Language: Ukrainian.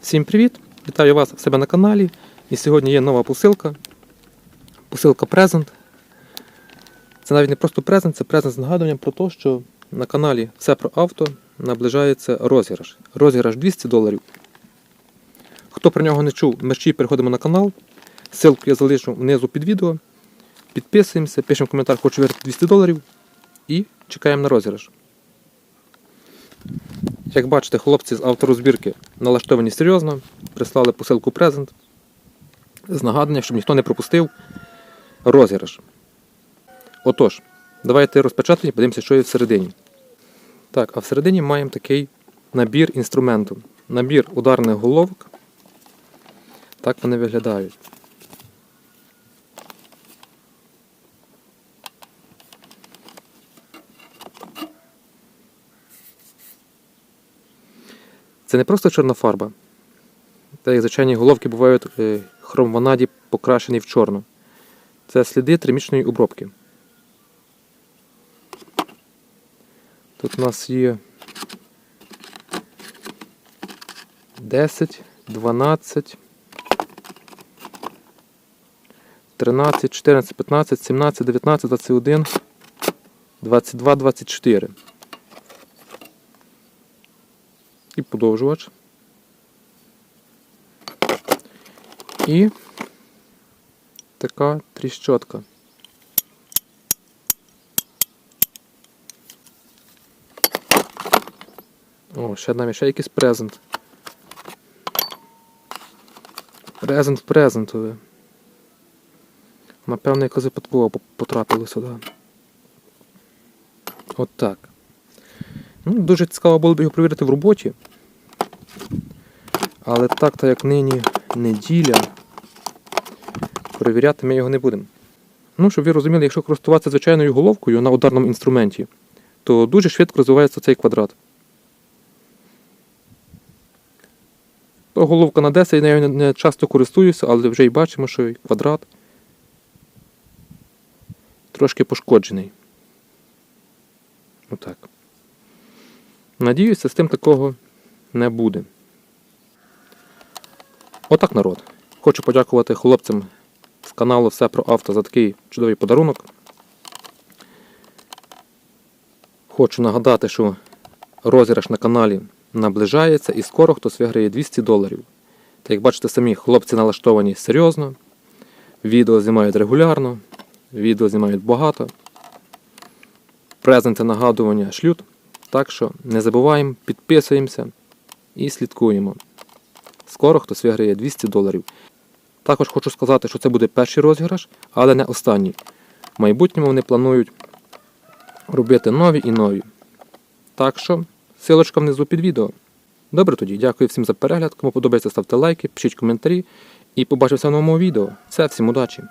Всім привіт! Вітаю вас в себе на каналі. І сьогодні є нова посилка. Посилка презент. Це навіть не просто презент, це презент з нагадуванням про те, що на каналі Все про авто наближається розіграш. Розіграш 200 доларів. Хто про нього не чув, мерчі переходимо на канал. Ссылку я залишу внизу під відео. Підписуємося, пишемо коментар, хочу виграти 200 доларів і чекаємо на розіграш. Як бачите, хлопці з авторозбірки налаштовані серйозно, прислали посилку презент з нагадування, щоб ніхто не пропустив розіграш. Отож, давайте розпочати і подивимося, що є всередині. Так, а всередині маємо такий набір інструменту. Набір ударних головок. Так вони виглядають. Це не просто чорна фарба. Та як звичайні головки бувають е, хром покрашені в чорну. Це сліди термічної обробки. Тут у нас є 10, 12, 13, 14, 15, 17, 19, 21, 22, 24. І подовжувач. І така тріщотка. О, ще нам ще якийсь презент. Презент в презентове. Напевно, якось випадково потрапило сюди. От так. Ну, дуже цікаво було б його перевірити в роботі. Але так, то як нині неділя, перевіряти ми його не будемо. Ну, щоб ви розуміли, якщо користуватися звичайною головкою на ударному інструменті, то дуже швидко розвивається цей квадрат. То головка на 10, я нею не- не часто користуюся, але вже й бачимо, що квадрат трошки пошкоджений. Отак. Надіюся, з тим такого не буде. Отак народ. Хочу подякувати хлопцям з каналу Все про авто за такий чудовий подарунок. Хочу нагадати, що розіграш на каналі наближається і скоро хтось виграє 200 доларів. Та як бачите самі, хлопці налаштовані серйозно, відео знімають регулярно, відео знімають багато. Презенти нагадування шлють. Так що не забуваємо, підписуємося і слідкуємо. Скоро хтось виграє 200 доларів. Також хочу сказати, що це буде перший розіграш, але не останній. В майбутньому вони планують робити нові і нові. Так що, силочка внизу під відео. Добре тоді, дякую всім за перегляд. Кому подобається, ставте лайки, пишіть коментарі і побачимося в новому відео. Все, всім удачі!